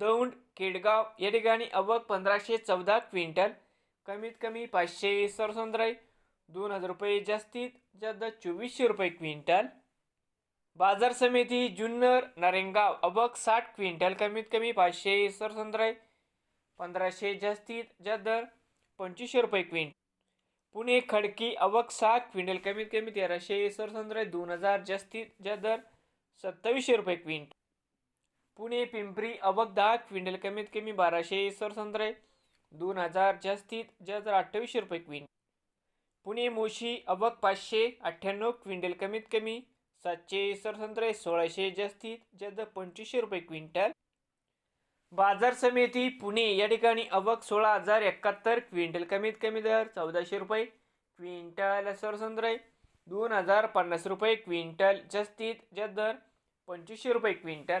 दौंड केडगाव या ठिकाणी अवक पंधराशे चौदा क्विंटल कमीत कमी पाचशे सरसंद्राई दोन हजार रुपये जास्तीत जास्त चोवीसशे रुपये क्विंटल. बाजार समिती जुन्नर नारेंगाव अवक साठ क्विंटल कमीत कमी पाचशे सरसंद्राई पंधराशे जास्तीत जास्त दर पंचवीसशे रुपये क्विंटल. पुणे खडकी अवक सहा क्विंटल कमीत कमी तेराशे सरसंद्राई दोन हजार जास्तीत जास्त दर सत्तावीसशे रुपये क्विंटल. पुणे पिंपरी अवक दहा क्विंटल कमीत कमी बाराशे सरसंत्रे दोन हजार जास्तीत जास्त अठ्ठावीसशे रुपये क्विंटल. पुणे मोशी अवक पाचशे अठ्ठ्याण्णव क्विंटल कमीत कमी सातशे सरसंत्रे सोळाशे जास्तीत जास्त पंचवीसशे रुपये क्विंटल. बाजार समिती पुणे या ठिकाणी अवक सोळा हजार एकाहत्तर क्विंटल कमीत कमी दर चौदाशे रुपये क्विंटल सरसंत्रे दोन हजार पन्नास रुपये क्विंटल जास्तीत जास्त दर पंचवीसशे रुपये क्विंटल.